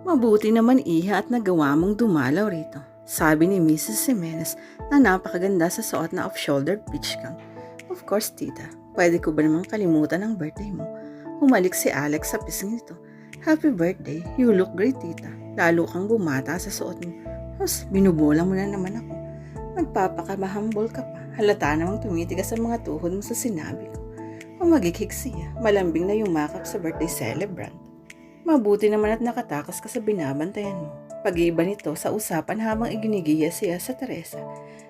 Mabuti naman iha at nagawa mong dumalaw rito. Sabi ni Mrs. Jimenez na napakaganda sa suot na off-shoulder peach gown. Of course, tita. Pwede ko ba namang kalimutan ang birthday mo? Humalik si Alex sa pisngi nito. Happy birthday. You look great, tita. Lalo kang bumata sa suot mo. Mas, binubola mo na naman ako. Nagpapakamahambol ka pa. Halata namang tumitigas ang mga tuhod mo sa sinabi ko. Umagikik siya. Malambing na yumakap sa birthday celebrant. Mabuti naman at nakatakas ka sa binabantayan mo. Pag-iiba nito sa usapan habang iginigiya siya sa Teresa.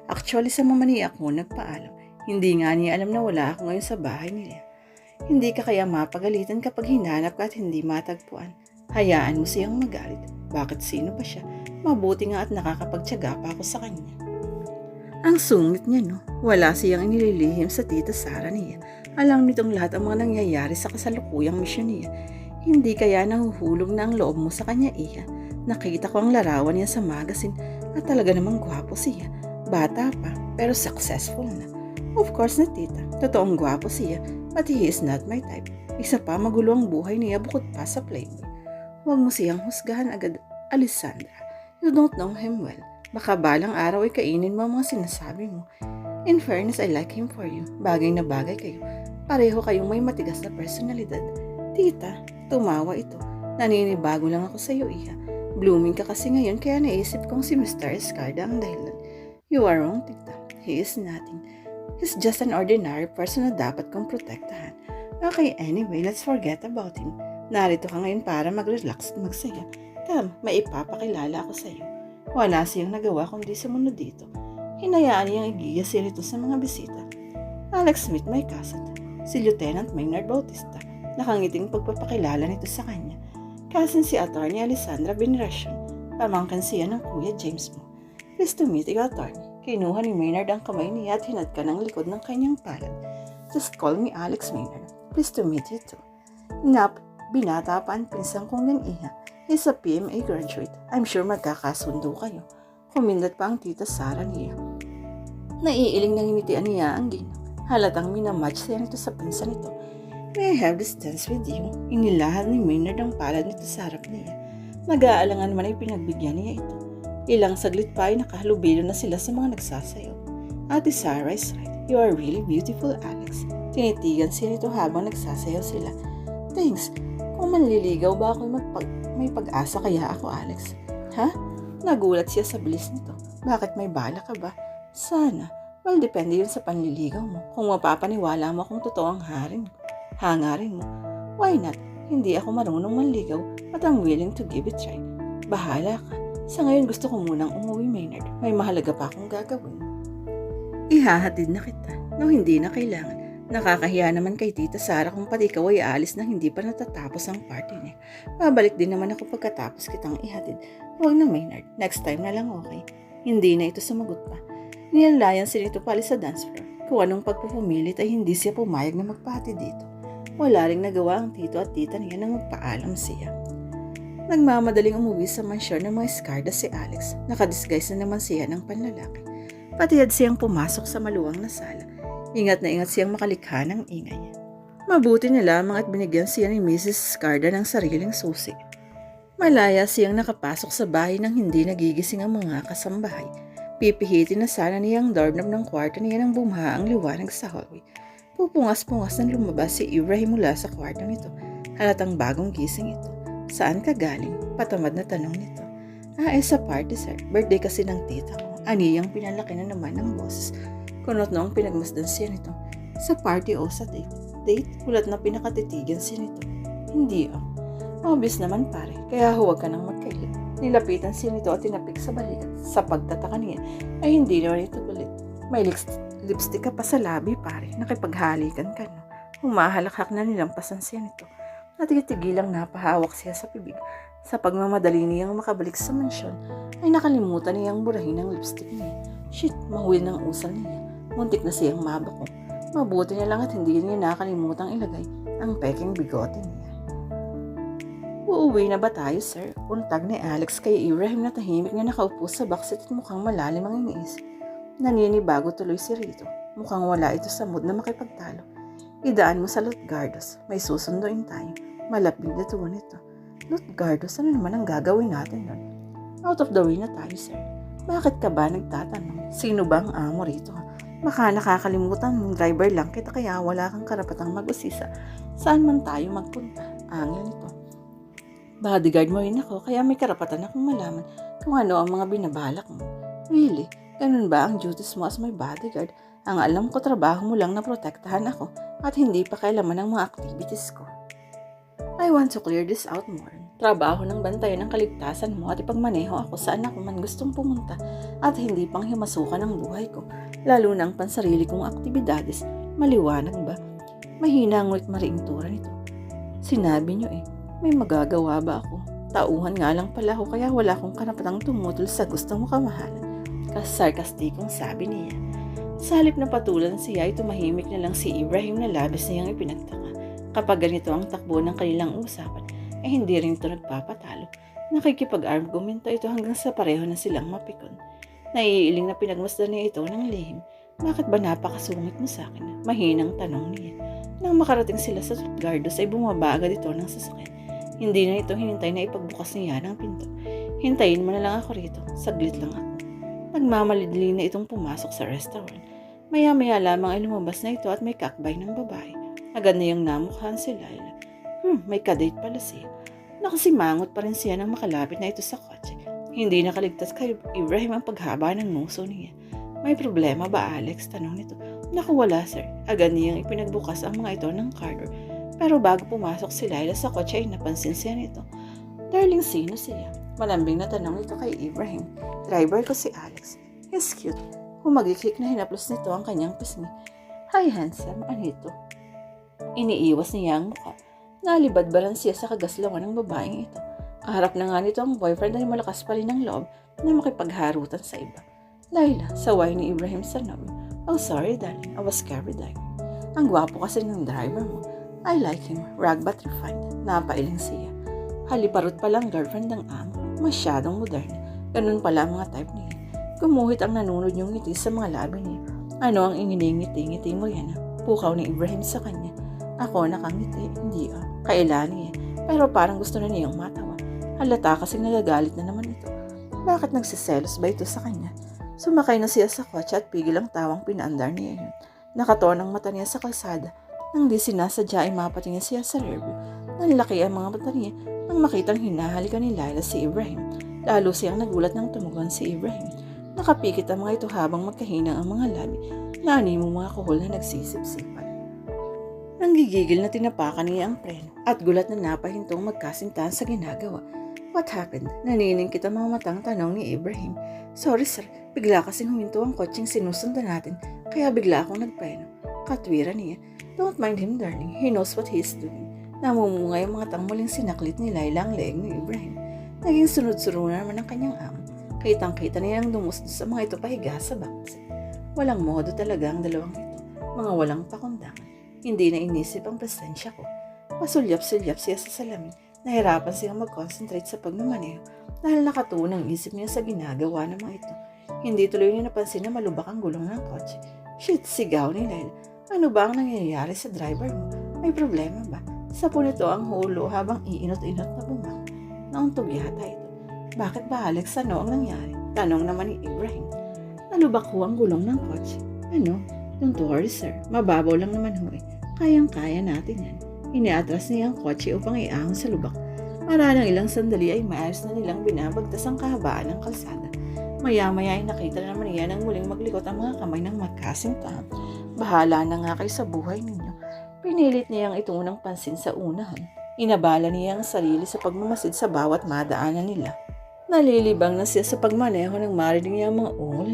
Actually sa mamaniak mo nagpaalam. Hindi nga niya alam na wala ako ngayon sa bahay nila. Hindi ka kaya mapagalitan kapag hinanap ka at hindi matagpuan. Hayaan mo siyang magalit. Bakit sino pa siya? Mabuti nga at nakakapagtyaga pa ako sa kanya. Ang sungit niya no, wala siyang inililihim sa tita Sara niya. Alam nitong lahat ang mga nangyayari sa kasalukuyang misyon niya. Hindi kaya nahuhulog na ang loob mo sa kanya iya. Nakita ko ang larawan niya sa magazine at talaga namang gwapo siya. Bata pa, pero successful na. Of course na tita, totoong gwapo siya, but he is not my type. Isa pa magulo ang buhay niya bukod pa sa playboy. Huwag mo siyang husgahan agad, Alessandra. You don't know him well. Baka balang araw ay kainin mo ang mga sinasabi mo. In fairness, I like him for you. Bagay na bagay kayo. Pareho kayong may matigas na personalidad. Tita, tumawa ito. Naninibago lang ako sa iyo, Iha. Blooming ka kasi ngayon kaya naisip kong si Mr. Escarda ang dahilan. You are wrong, tita. He is nothing. He's just an ordinary person na dapat kong protektahan. Okay, anyway, let's forget about him. Narito ka ngayon para mag-relax at magsaya. Come, maipapakilala ako sa iyo. Wala siyang nagawa kundi sumunod dito. Hinayaan niyang igiya siya rito sa mga bisita. Alex Smith may cousin. Si Lieutenant Maynard Bautista. Nakangiting pagpapakilala nito sa kanya. Cousin si Attorney Alessandra Veneracion. Pamangkin siya ng Kuya James mo. Pleased to meet you, Attorney. Kinuha ni Maynard ang kamay niya at hinadka ng likod ng kanyang palad. Just call me Alex Maynard. Pleased to meet you too. Nap, binata pa ang pinsang kong gan iha. He's a PMA graduate. I'm sure magkakasundo kayo. Kumindat pa ang tita Sara niya. Naiiling ng ngitian niya ang ginang. Halatang minamatch siya nito sa pinsan nito. May I have this dance with you? Inilahan ni Maynard ang palad nito sa harap niya. Nag-aalangan man ay pinagbigyan niya ito. Ilang saglit pa ay nakahalubilo na sila sa mga nagsasayaw. Ate Sarah is right. You are really beautiful, Alex. Tinitigan siya nito habang nagsasayaw sila. Thanks. Kung manliligaw ba ako magpag may pag-asa kaya ako, Alex? Ha? Nagulat siya sa bilis nito. Bakit may bala ka ba? Sana. Well, depende yun sa panliligaw mo. Kung mapapaniwala mo kung totoo ang harin ko. Hangarin mo. Why not? Hindi ako marunong manligaw at I'm willing to give it try. Bahala ka. Sa ngayon gusto ko munang umuwi, Maynard. May mahalaga pa akong gagawin. Ihahatid na kita. No, hindi na kailangan. Nakakahiya naman kay Tita Sara kung pati ikaw ay aalis na hindi pa natatapos ang party niya. Babalik din naman ako pagkatapos kitang ihatid. Huwag na Maynard, next time na lang okay. Hindi na ito sumagot pa. Nilalayan si nito pali sa dance floor. Kung anong pagpupumilit ay hindi siya pumayag na magpati dito. Wala ring nagawa ang tito at tita niya nang magpaalam siya. Nagmamadaling umuwi sa mansyon ng mga Escarda si Alex. Nakadisguise na naman siya ng panlalaki. Patiyad siyang pumasok sa maluwang na sala. Ingat na ingat siyang makalikha ng ingay. Mabuti na lamang at binigyan siya ni Mrs. Escarda ng sariling susi. Malaya siyang nakapasok sa bahay nang hindi nagigising ang mga kasambahay. Pipihitin na sana niyang doorknob ng kwarto niya nang bumaha ang liwanag sa hallway. Pupungas-pungas nang lumabas si Ibrahim mula sa kwarto nito. Halatang bagong gising ito. Saan ka galing? Patamad na tanong nito. Ah, eh sa party sir. Birthday kasi ng tita ko. Aniyang pinalaki na naman ng boses. Kunot noong pinagmasdan siya nito. Sa party o sa date? Date? Ulat na pinakatitigan siya nito. Hindi ah. Obvious naman pare, kaya huwag ka nang magkailit. Nilapitan siya nito at tinapik sa balikat. Sa pagtataka niya, ay hindi naman ito galit. May lips- lipstick ka pa sa labi pare, nakipaghalikan ka no. Humahalakhak na nilampasan siya nito. Natigitigilang napahawak siya sa pibig. Sa pagmamadali niyang makabalik sa mansyon, ay nakalimutan niyang burahin ang lipstick niya. Shit, mahuwil ng usal niya. Muntik na siyang mabako. Mabuti na lang at hindi niya nakalimutang ilagay ang peking bigote niya. Uuwi na ba tayo, sir? Untag ni Alex kay Ibrahim na tahimik na nakaupo sa baksit at mukhang malalim ang iniisip. Naninibago tuloy si Rito. Mukhang wala ito sa mood na makipagtalo. Idaan mo sa Lutgardos. May susunduin tayo. Malapig na tuwan ito. Lutgardos, ano naman ang gagawin natin nun? Out of the way na tayo, sir. Bakit ka ba nagtatanong? Sino ba ang amo rito? Baka nakakalimutan mong driver lang kita kaya wala kang karapatang mag-usisa. Saan man tayo magpunta? Angel nito. Bodyguard mo rin ako kaya may karapatan akong malaman kung ano ang mga binabalak mo. Really? Ganun ba ang duties mo as my bodyguard? Ang alam ko trabaho mo lang na protektahan ako at hindi pa kailaman ng mga activities ko. I want to clear this out more. Trabaho ng bantayan ng kaligtasan mo at ipagmaneho ako saan ako man gustong pumunta at hindi pang himasukan ang buhay ko, lalo na ang pansarili kong aktibidades. Maliwanag ba? Mahina ang ngunit mariing tura nito. Sinabi niyo eh, may magagawa ba ako? Tauhan nga lang pala ako kaya wala akong karapatang tumutol sa gusto mo kamahalan. Kasarkastikong sabi niya. Sa halip na patulan siya ay tumahimik na lang si Ibrahim na labis niyang ipinagtaka. Kapag ganito ang takbo ng kanilang usapan, eh hindi rin ito nagpapatalo. Nakikipag-argumento ito hanggang sa pareho na silang mapikon. Naiiling na pinagmasdan niya ito ng lihim. Bakit ba napakasungit mo sa akin? Mahinang tanong niya. Nang makarating sila sa Tutgardos ay bumaba agad ito ng sasakyan. Hindi na ito hinintay na ipagbukas niya ng pinto. Hintayin mo na lang ako rito. Saglit lang ako. Nagmamalidli na itong pumasok sa restaurant. Maya-maya lamang ay lumabas na ito at may kakbay ng babae. Agad na yung namukhaan si Laila. Hmm, may kadate pala siya. Nakasimangot pa rin siya nang makalapit na ito sa kotse. Hindi nakaligtas kay Ibrahim ang paghaba ng nguso niya. May problema ba Alex? Tanong nito. Naku wala sir. Agad niyang ipinagbukas ang mga ito ng car. Pero bago pumasok si Laila sa kotse ay napansin siya nito. Darling, sino siya? Malambing na tanong nito kay Ibrahim. Driver ko si Alex. He's cute. Humagikik na hinaplos nito ang kanyang pisngi. Hi handsome, ano ito? Iniiwas niya ang mukha. Nalibad-baran siya sa kagaslangan ng babaeng ito. Kaharap na nga nito ang boyfriend ay malakas pa rin ang loob na makipagharutan sa iba. Laila, saway ni Ibrahim sa nobyo. Oh, sorry darling, I was carried away. Ang gwapo kasi ng driver mo. I like him, rag but refined. Napailing siya. Haliparot pa lang girlfriend ng amo. Masyadong moderna. Ganun pala ang mga type niya. Gumuhit ang nanunod yung ngiti sa mga labi niya. Ano ang inginingiti-ngiti mo yan? Pukaw ni Ibrahim sa kanya. Ako nakangiti, hindi ah. Kailan niya. Pero parang gusto na niyang matawa. Halata kasi nagagalit na naman ito. Bakit nagsiselos ba ito sa kanya? Sumakay na siya sa kotse at pigil ang tawang pinaandar niya yun. Nakatuon ang mata niya sa kalsada. Nang di sinasadya ay mapatingin siya sa rearview. Nanlaki ang mga mata niya nang makitang hinahalikan ni Laila si Ibrahim. Lalo siyang nagulat nang tumugon si Ibrahim. Nakapikit ang mga ito habang magkahinang ang mga labi na mo mga kuhol na nagsisipsipan. Nanggigigil na tinapakan niya ang preno at gulat na napahintong magkasintahan sa ginagawa. What happened? Nanining kita mga matang tanong ni Ibrahim. Sorry sir, bigla kasing huminto ang kotseng sinusundan natin kaya bigla akong nagpreno. Katwira niya. Don't mind him darling, he knows what he's doing. Namumungay ang mga tangmuling sinaklit ni Laila ang leeg ni Ibrahim. Naging sunod-surunan naman ang kanyang amo. Kitang-kita niya ang dumustos sa mga ito pahiga sa bakse. Walang modo talaga ang dalawang ito. Mga walang pakundangan. Hindi na inisip ang presensya ko. Pasulyap-sulyap siya sa salamin. Nahirapan siyang mag-concentrate sa pagmamaneho dahil nakatuon ang isip niya sa ginagawa ng mga ito. Hindi tuloy niya napansin na malubak ang gulong ng kotse. Shit, sigaw ni Laila. Ano ba ang nangyayari sa driver mo? May problema ba? Sa po nito ang hulo habang iinot-inot na bumang. Nauntog yata ito. Bakit ba Alex ano ang nangyari? Tanong naman ni Ibrahim. Nalubak ho ang gulong ng kotse. Ano? Don't worry sir. Mababaw lang naman ho eh. Kayang-kaya natin yan. Iniatras niya ang kotse upang iahon sa lubak. Maralang ilang sandali ay maayos na nilang binabagtas ang kahabaan ng kalsada. Maya-maya ay nakita na naman niya nang muling maglikot ang mga kamay ng magkasintahan. Bahala na nga kayo sa buhay ninyo. Pinilit niyang itunang pansin sa unahan. Inabala niya ang sarili sa pagmamasid sa bawat madaanan nila. Nalilibang na siya sa pagmaneho ng marinig niya ang mga ungol.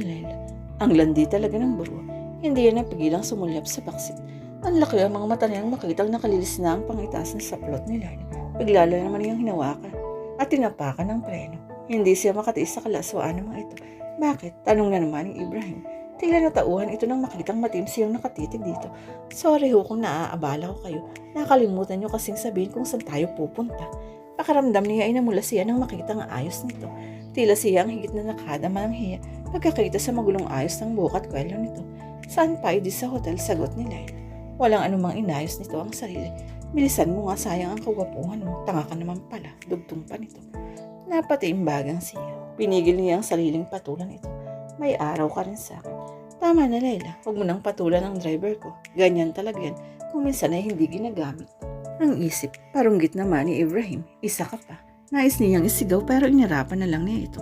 Ang landi talaga ng buro. Hindi yan napigilang sumulyap sa baksit. Ang laki ang mga mata niyang makitang nakalilis na ang pangitas ng saplot ni Laila. Bigla lang naman niyang hinawakan at tinapakan ng preno. Hindi siya makatiis sa kalaswaan ng mga ito. Bakit? Tanong na naman ni Ibrahim. Tila natauhan ito nang makitang matim siyang nakatitig dito. Sorry ho kung naaabala ko kayo. Nakalimutan niyo kasing sabihin kung saan tayo pupunta. Pakaramdam niya ay namula siya nang makita ang ayos nito. Tila siya ang higit na nakadama ng hiya pagkakita sa magulong ayos ng buhok at kwelyo nito. Saan pa di sa hotel sagot ni Laila. Walang anumang inayos nito ang sarili. Bilisan mo nga sayang ang kagwapuhan mo. Tanga ka naman pala. Dugtong pa nito. Napatiimbagang siya. Pinigil niya ang sariling patulan ito. May araw ka rin sa akin. Tama na Layla. Huwag mo nang patulan ang driver ko. Ganyan talaga yan. Kung minsan ay hindi ginagamit. Ang isip, parunggit naman ni Ibrahim. Isa ka pa. Nais niyang isigaw pero inirapan na lang niya ito.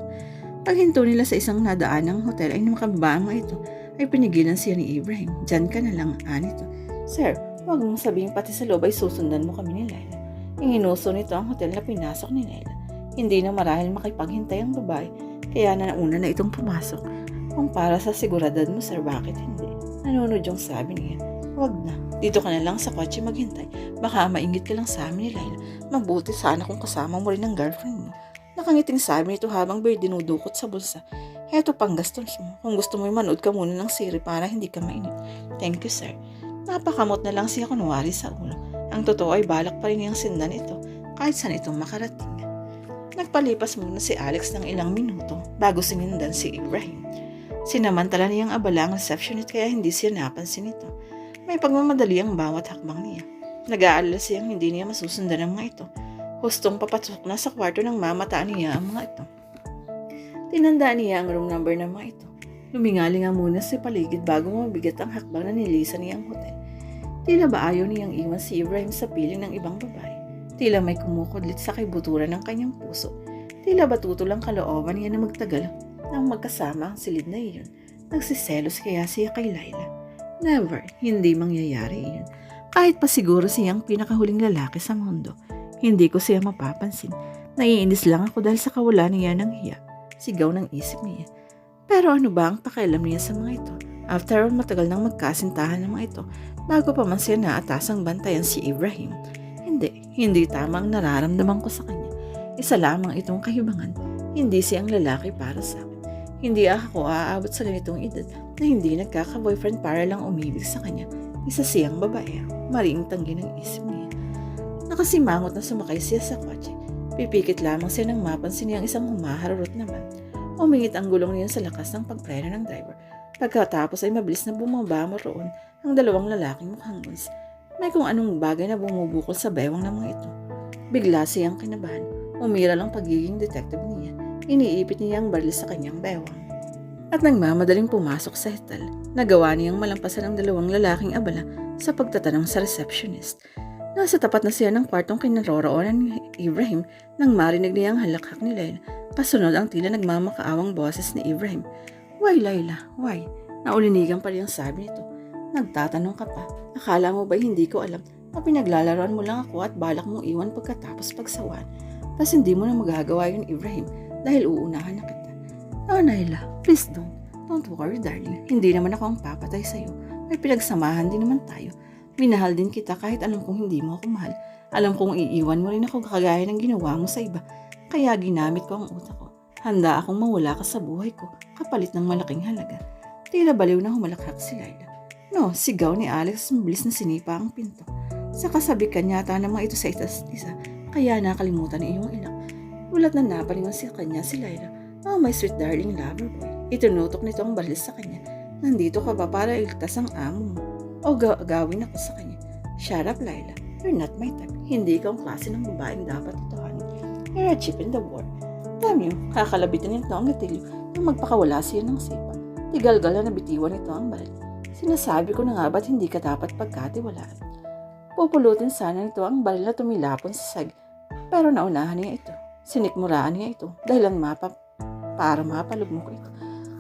Paghinto nila sa isang nadaanang hotel ay makababa ang mga ito ay pinigilan siya ni Ibrahim. Diyan ka na lang, anito. Sir, huwag mong sabihin pati sa loob ay susundan mo kami ni Laila. Inginuso nito ang hotel na pinasok ni Laila. Hindi na marahil makipaghintay ang babae, kaya na nauna na itong pumasok. Kung para sa siguradad mo, sir, bakit hindi? Nanunod yung sabi niya. Huwag na. Dito ka na lang sa kotse maghintay. Baka maingit ka lang sa amin ni Laila. Mabuti sana kung kasama mo rin ang girlfriend mo. Nakangiting sabi nito habang Bird dinudukot sa bulsa. Heto pang gastos mo. Kung gusto mo manood ka muna ng siri para hindi ka mainit. Thank you, sir. Napakamot na lang siya kunwari sa ulo. Ang totoo ay balak pa rin niyang sindan ito kahit saan ito makarating. Nagpalipas muna si Alex ng ilang minuto bago sinindan si Ibrahim. Sinamantala niyang abala ang receptionist kaya hindi siya napansin ito. May pagmamadali ang bawat hakbang niya. Nag-aalala siyang hindi niya masusundan ang mga ito. Hustong papatok na sa kwarto ng mamataan niya ang mga ito. Tinandaan niya ang room number ng mga ito. Lumingali nga muna sa paligid bago mabigat ang hakbang na nilisan niya ang hotel. Tila ba ayaw niyang iwan si Ibrahim sa piling ng ibang babae? Tila may kumukudlit sa kaibuturan ng kanyang puso. Tila ba tutol kalooban niya na magtagal nang magkasama ang silid na iyon. Nagsiselos kaya siya kay Laila. Never, hindi mangyayari iyon. Kahit pa siguro siyang pinakahuling lalaki sa mundo, hindi ko siya mapapansin. Naiinis lang ako dahil sa kawalan niya ng hiya. Sigaw ng isip niya. Pero ano ba ang pakialam niya sa mga ito? After all, matagal nang magkasintahan ng mga ito bago pa man siya naatasang bantayan si Ibrahim. Hindi, hindi tama ang nararamdaman ko sa kanya. Isa lamang itong kahibangan. Hindi siyang lalaki para sa akin. Hindi ako aabot sa ganitong edad na hindi nagkaka-boyfriend para lang umibig sa kanya. Isa siyang babae. Maring tanggi ng isip niya. Nakasimangot na sumakay siya sa kotse. Pipikit lamang siya nang mapansin niyang isang humaharurot naman. Umingit ang gulong niya sa lakas ng pagpreno ng driver. Pagkatapos ay mabilis na bumaba mo roon ang dalawang lalaking mukhang guns. May kung anong bagay na bumubukol sa bewang ng mga ito. Bigla siyang kinabahan. Umira lang pagiging detective niya. Iniipit niya ang baril sa kanyang bewang. At nagmamadaling pumasok sa hotel, nagawa niyang malampasan ang dalawang lalaking abala sa pagtatanong sa receptionist. Nasa tapat na siya ng kwartong kinaroroonan ni Ibrahim nang marinig niya ang halakhak ni Laila. Kasunod ang tila nagmamakaawang boses ni Ibrahim. Why, Laila? Why? Naulinigan pa rin ang sabi nito. Nagtatanong ka pa. Akala mo ba hindi ko alam na pinaglalaroan mo lang ako at balak mong iwan pagkatapos pagsawaan. Tapos hindi mo na magagawa yun, Ibrahim, dahil uunahan na kita. Oh, Naila, please don't. Don't worry, darling. Hindi naman ako ang papatay sa'yo. May pinagsamahan din naman tayo. Minahal din kita kahit alam kong hindi mo ako mahal. Alam kong iiwan mo rin ako kagaya ng ginawa mo sa iba. Kaya ginamit ko ang utak ko. Handa akong mawala ka sa buhay ko, kapalit ng malaking halaga. Tila baliw na humalakhak si Laila. No, sigaw ni Alex mabilis na sinipa ang pinto. Sa kasabikan yata ng mga ito sa itas isa, kaya nakalimutan ni iyong inak. Ulat na napalingon si kanya si Laila. Oh, my sweet darling lover boy. Itinutok nito ang balis sa kanya. Nandito ka ba para iligtas ang amo mo? O ga- gawin ako sa kanya. Shut up, Laila. You're not my type. Hindi ka ang klase ng babaeng dapat honey. You're a chip in the board. Damn you, kakalabitin nito ang gatilyo nang magpakawala siya ng sipa. Tigalgal na nabitiwan nito ang baril. Sinasabi ko na nga ba't hindi ka dapat pagkatiwalaan. Pupulutin sana nito ang baril na tumilapon sa sag. Pero naunahan niya ito. Sinikmuraan niya ito dahil ang mapa para mapalugmok ito.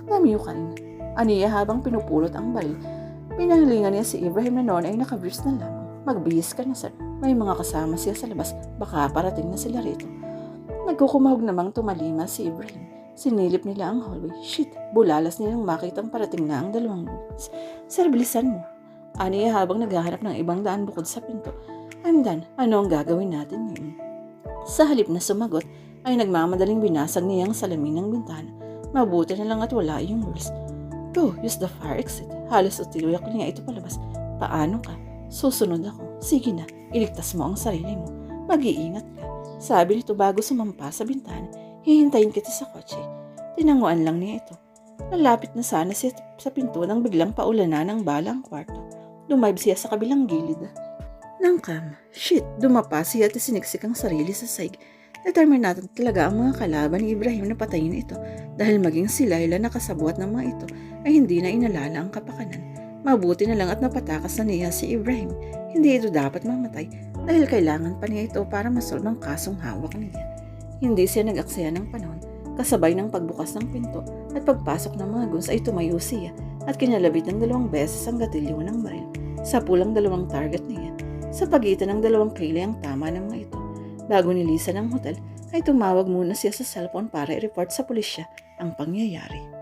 Namiyo ka rin. Aniya habang pinupulot ang baril. Pinanglingan niya si Ibrahim na noon ay nakabris na lamang. Magbihis ka na sir. May mga kasama siya sa labas. Baka parating na sila rito. Nagkukumahog namang tumalima si Ibrahim. Sinilip nila ang hallway. Shit, bulalas nilang makitang parating na ang dalawang bukas. Sir, bilisan mo. Aniya habang naghahanap ng ibang daan bukod sa pinto. I'm done. Ano ang gagawin natin ngayon? Sa halip na sumagot, ay nagmamadaling binasag niya ang salamin ng bintana. Mabuti na lang at wala yung rules. Go, use the fire exit. Halos utiluyak niya ito palabas. Paano ka? Susunod ako. Sige na, iligtas mo ang sarili mo. Mag-iingat ka. Sabi nito bago sumampa sa bintana. Hihintayin kita sa kotse. Tinanguan lang niya ito. Nalapit na sana siya sa pinto nang biglang paulanan ng bala ang kwarto. Lumayb siya sa kabilang gilid. Ng cam. Shit, dumapa siya at siniksik ang sarili sa saig. Determinado talaga ang mga kalaban ni Ibrahim na patayin ito dahil maging si Laila nakasabuat ng mga ito ay hindi na inalala ang kapakanan. Mabuti na lang at napatakas na niya si Ibrahim. Hindi ito dapat mamatay dahil kailangan pa niya ito para masolve ang kasong hawak niya. Hindi siya nag-aksaya ng panahon kasabay ng pagbukas ng pinto at pagpasok ng mga guns ay tumayo siya at kinalabit ng dalawang beses ang gatilyo ng baril sa pulang dalawang target niya. Sa pagitan ng dalawang kilay ang tama ng mga ito. Bago nilisan ng hotel, ay tumawag muna siya sa cellphone para i-report sa pulisya ang pangyayari.